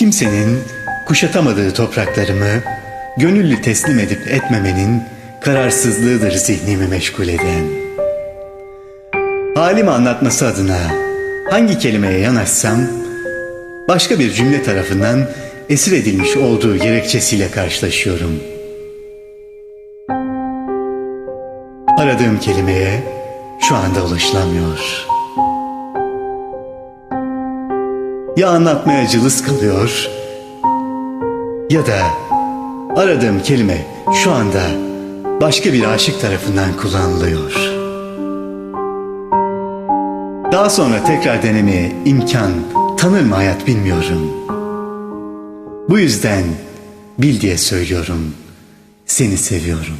Kimsenin kuşatamadığı topraklarımı gönüllü teslim edip etmemenin kararsızlığıdır zihnimi meşgul eden. Halimi anlatması adına hangi kelimeye yanaşsam başka bir cümle tarafından esir edilmiş olduğu gerekçesiyle karşılaşıyorum. Aradığım kelimeye şu anda ulaşılamıyor. Ya anlatmaya cılız kalıyor ya da aradığım kelime şu anda başka bir aşık tarafından kullanılıyor. Daha sonra tekrar denemeye imkan tanır mı hayat bilmiyorum. Bu yüzden bil diye söylüyorum. Seni seviyorum.